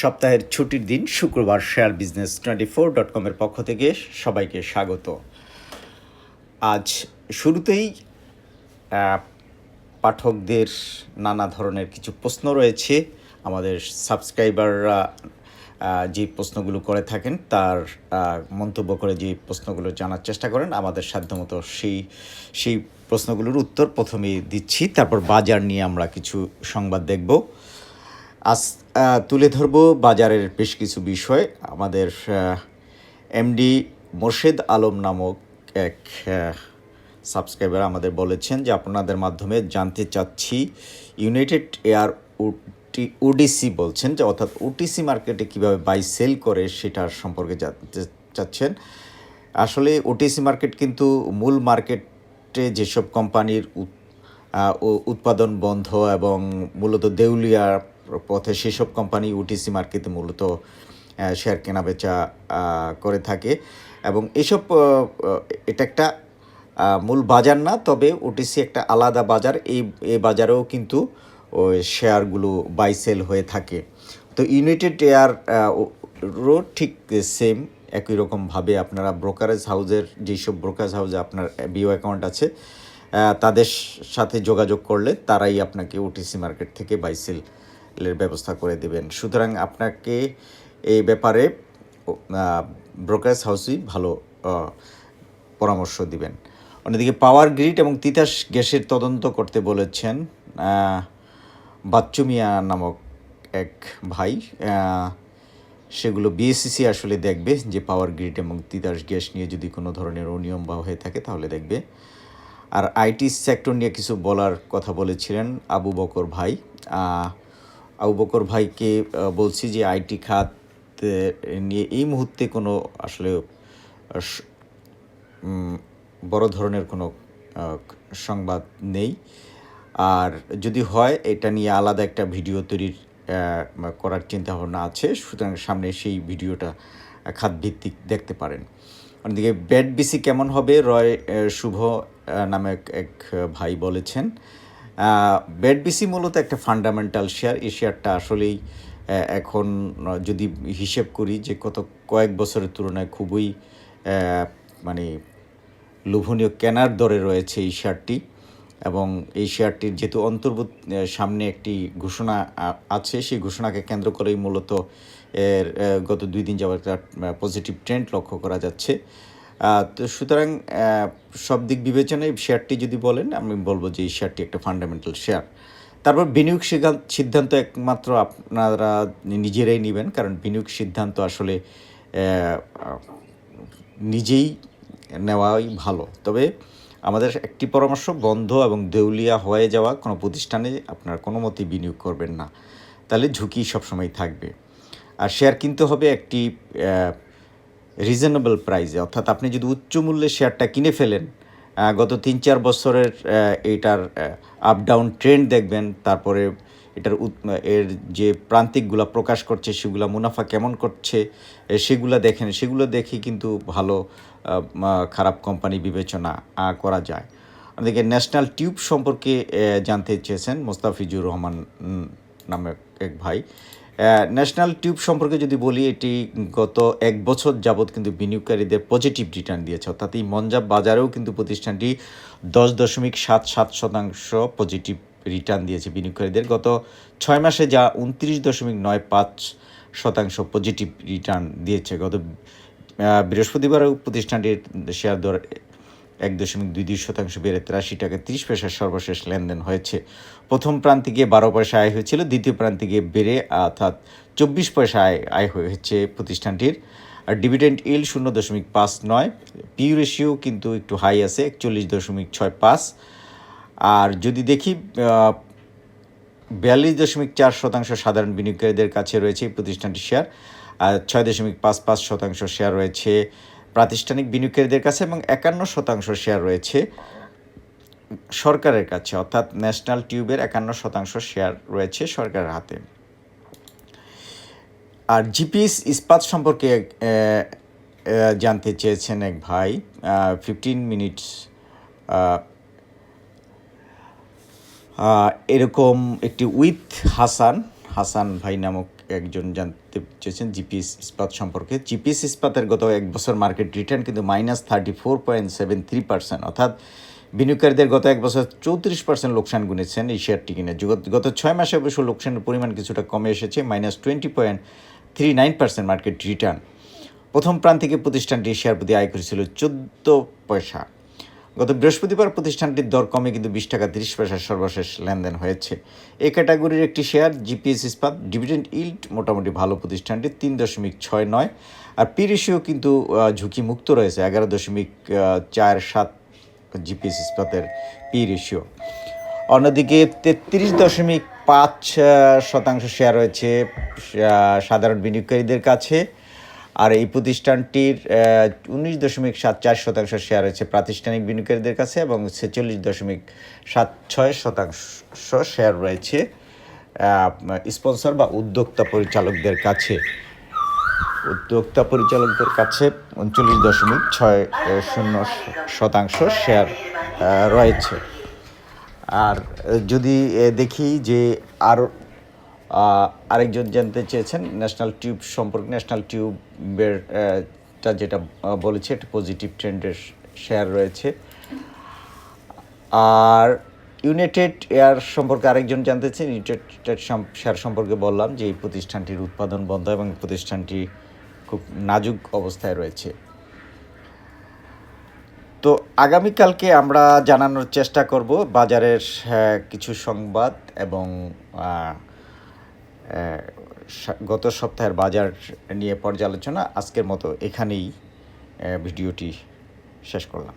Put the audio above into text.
সপ্তাহের ছুটির দিন শুক্রবার share business twenty four dot কমের পক্ষ থেকে সবাইকে স্বাগত। আজ শুরুতেই পাঠকদের নানা ধরনের কিছু প্রশ্ন রয়েছে। আমাদের সাবস্ক্রাইবাররা যে প্রশ্নগুলো করে থাকেন, তার মন্তব্য করে যে প্রশ্নগুলো জানার চেষ্টা করেন, আমাদের সাধ্যমতো সেই সেই প্রশ্নগুলোর উত্তর প্রথমেই দিচ্ছি। তারপর বাজার নিয়ে আমরা কিছু সংবাদ দেখব। আজ তুলে ধরব বাজারের বেশ কিছু বিষয়। আমাদের এমডি মোর্শেদ আলম নামক এক সাবস্ক্রাইবার আমাদের বলেছেন যে আপনাদের মাধ্যমে জানতে চাচ্ছি ইউনাইটেড এয়ার ওটি ওডিসি বলছেন যে অর্থাৎ ওটিসি মার্কেটে কীভাবে বাই সেল করে সেটার সম্পর্কে জানতে চাচ্ছেন। আসলে ওটিসি মার্কেট কিন্তু মূল মার্কেটে যেসব কোম্পানির উৎ- উৎপাদন বন্ধ এবং মূলত দেউলিয়ার পথে সেসব কোম্পানি ওটিসি মার্কেটে মূলত শেয়ার কেনা বেচা করে থাকে। এবং এসব এটা একটা মূল বাজার না, তবে ওটিসি একটা আলাদা বাজার। এই এই বাজারেও কিন্তু ওই শেয়ারগুলো বাই সেল হয়ে থাকে। তো ইউনাইটেড এয়ার রো ঠিক সেম একই রকমভাবে আপনারা ব্রোকারেজ হাউসের যেসব ব্রোকারেজ হাউসে আপনার বিও অ্যাকাউন্ট আছে তাদের সাথে যোগাযোগ করলে তারাই আপনাকে ওটিসি মার্কেট থেকে বাই সেলের ব্যবস্থা করে দেবেন। সুতরাং আপনাকে এই ব্যাপারে ব্রোকারেজ হাউসই ভালো পরামর্শ দিবেন। অন্যদিকে পাওয়ার গ্রিড এবং তিতাস গ্যাসের তদন্ত করতে বলেছেন বাচ্চুমিয়া নামক এক ভাই সেগুলো বিএসসিসি আসলে দেখবে যে পাওয়ার গ্রিড এবং তিতাস গ্যাস নিয়ে যদি কোনো ধরনের অনিয়ম বা হয়ে থাকে তাহলে দেখবে। আর আইটি সেক্টর নিয়ে কিছু বলার কথা বলেছিলেন আবু বকর ভাই আবু বকর ভাইকে বলছি যে আইটি খাত নিয়ে এই মুহূর্তে কোনো আসলে বড় ধরনের কোনো সংবাদ নেই। আর যদি হয়, এটা নিয়ে আলাদা একটা ভিডিও তৈরির করার চিন্তা ভাবনা আছে। সুতরাং সামনে সেই ভিডিওটা খাতভিত্তিক দেখতে পারেন। অন্যদিকে ব্যাট বিসি কেমন হবে? রয় শুভ নামে এক ভাই বলেছেন ব্যাট বিসি মূলত একটা ফান্ডামেন্টাল শেয়ার এই শেয়ারটা আসলেই এখন যদি হিসেব করি যে কত কয়েক বছরের তুলনায় খুবই মানে লোভনীয় কেনার দরে রয়েছে এই শেয়ারটি এবং এই শেয়ারটির যেহেতু অন্তর্ভুক্ত আহ, সামনে একটি ঘোষণা আছে সেই ঘোষণাকে কেন্দ্র করেই মূলত এর গত দুই দিন যাওয়ার একটা পজিটিভ ট্রেন্ড লক্ষ্য করা যাচ্ছে। তো সুতরাং সব দিক বিবেচনায় শেয়ারটি যদি বলেন, আমি বলব যে এই শেয়ারটি একটা ফান্ডামেন্টাল শেয়ার তারপর বিনিয়োগ সিদ্ধান্ত একমাত্র আপনারা নিজেরাই নেবেন, কারণ বিনিয়োগ সিদ্ধান্ত আসলে নিজেই নেওয়াই ভালো। তবে আমাদের একটি পরামর্শ, বন্ধ এবং দেউলিয়া হয়ে যাওয়া কোনো প্রতিষ্ঠানে আপনারা কোনো মতেই বিনিয়োগ করবেন না। তাহলে ঝুঁকি সবসময় থাকবে। আর শেয়ার কিনতে হবে একটি রিজনেবল প্রাইসে অর্থাৎ আপনি যদি উচ্চ মূল্যে শেয়ারটা কিনে ফেলেন গত তিন চার বছরের আহ, এইটার আপ ডাউন ট্রেন্ড দেখবেন তারপরে এটার এর যে প্রান্তিকগুলো প্রকাশ করছে সেগুলো মুনাফা কেমন করছে সেগুলো দেখেন। সেগুলো দেখে কিন্তু ভালো খারাপ কোম্পানি বিবেচনা করা যায়। আমাদেরকে ন্যাশনাল টিউব সম্পর্কে জানতে চেয়েছেন মোস্তাফিজুর রহমান নামে এক ভাই। ন্যাশনাল টিউব সম্পর্কে যদি বলি, এটি গত এক বছর যাবৎ কিন্তু বিনিয়োগকারীদের পজিটিভ রিটার্ন দিয়েছে। অর্থাৎ এই মঞ্জাব বাজারেও কিন্তু প্রতিষ্ঠানটি দশ দশমিক সাত সাত শতাংশ পজিটিভ রিটার্ন দিয়েছে বিনিয়োগকারীদের। গত ছয় মাসে যা উনত্রিশ দশমিক নয় পাঁচ শতাংশ পজিটিভ রিটার্ন দিয়েছে। গত বৃহস্পতিবারও প্রতিষ্ঠানটির শেয়ার দর এক দশমিক দুই দুই শতাংশ বেড়ে তিরাশি টাকা তিরিশ পয়সার সর্বশেষ লেনদেন হয়েছে। প্রথম প্রান্তে গিয়ে বারো পয়সা আয় হয়েছিল, দ্বিতীয় প্রান্তে গিয়ে বেড়ে, অর্থাৎ চব্বিশ পয়সা আয় আয় হয়েছে প্রতিষ্ঠানটির। আর ডিভিডেন্ড ইল শূন্য দশমিক পাঁচ নয় পিউ রেশিও কিন্তু একটু হাই আছে, একচল্লিশ দশমিক ছয় পাঁচ। আর যদি দেখি বিয়াল্লিশ দশমিক চার শতাংশ সাধারণ বিনিয়োগকারীদের কাছে রয়েছে এই প্রতিষ্ঠানটির শেয়ার আর ছয় দশমিক পাঁচ পাঁচ শতাংশ শেয়ার রয়েছে প্রাতিষ্ঠানিক বিনিয়োগকারীদের কাছে এবং একান্ন শতাংশ শেয়ার রয়েছে সরকারের কাছে, অর্থাৎ ন্যাশনাল টিউবের একান্ন শতাংশ শেয়ার রয়েছে সরকারের হাতে। আর জিপিএস ইস্পাত সম্পর্কে জানতে চেয়েছেন এক ভাই ফিফটিন মিনিটস এরকম একটি উইথ হাসান হাসান ভাই নামক একজন জানতে চেয়েছেন জিপিএস ইস্পাত সম্পর্কে। জিপিএস ইস্পাতের গত এক বছর মার্কেট রিটার্ন কিন্তু minus thirty four point seven three percent অর্থাৎ বিনিয়োগকারীদের গত এক বছর চৌত্রিশ পার্সেন্ট লোকসান গুনেছেন এই শেয়ারটি কিনে। গত ছয় মাসে অবশ্য লোকসানের পরিমাণ কিছুটা কমে এসেছে, minus twenty point three nine percent market return. প্রথম প্রান্তিকে প্রতিষ্ঠানটি শেয়ার প্রতি আয় করেছিল চোদ্দ পয়সা। গত বৃহস্পতিবার প্রতিষ্ঠানটির দর কমে কিন্তু বিশ টাকা তিরিশ পয়সার সর্বশেষ লেনদেন হয়েছে। এ ক্যাটাগরির একটি share, GPS Ispat, dividend yield, মোটামুটি ভালো প্রতিষ্ঠানটি, তিন দশমিক ছয় নয়। আর পি রেশিও কিন্তু ঝুঁকিমুক্ত রয়েছে, এগারো দশমিক চার সাত জিপিএস ইস্পাতের পি রেশিও। অন্যদিকে তেত্রিশ দশমিক পাঁচ শতাংশ শেয়ার রয়েছে সাধারণ বিনিয়োগকারীদের কাছে। আর এই প্রতিষ্ঠানটির উনিশ দশমিক সাত চার শতাংশ শেয়ার রয়েছে প্রাতিষ্ঠানিক বিনিয়োগকারীদের কাছে এবং ছেচল্লিশ দশমিক সাত ছয় শতাংশ শেয়ার রয়েছে স্পন্সর বা উদ্যোক্তা পরিচালকদের কাছে। উদ্যোক্তা পরিচালকদের কাছে উনচল্লিশ দশমিক ছয় শূন্য শতাংশ শেয়ার রয়েছে। আর যদি দেখি যে আরও আরেকজন জানতে চেয়েছেন ন্যাশনাল টিউব সম্পর্কে ন্যাশনাল টিউবের টা যেটা বলেছে, একটা পজিটিভ ট্রেন্ডের শেয়ার রয়েছে। আর ইউনাইটেড এয়ার সম্পর্কে আরেকজন জানতে চান ইউনাইটেড শেয়ার সম্পর্কে বললাম যে এই প্রতিষ্ঠানটির উৎপাদন বন্ধ এবং প্রতিষ্ঠানটি খুব নাজুক অবস্থায় রয়েছে। তো আগামীকালকে আমরা জানানোর চেষ্টা করব বাজারের কিছু সংবাদ এবং গত সপ্তাহের বাজার নিয়ে পর্যালোচনা আজকের মতো এখানেই ভিডিওটি শেষ করলাম।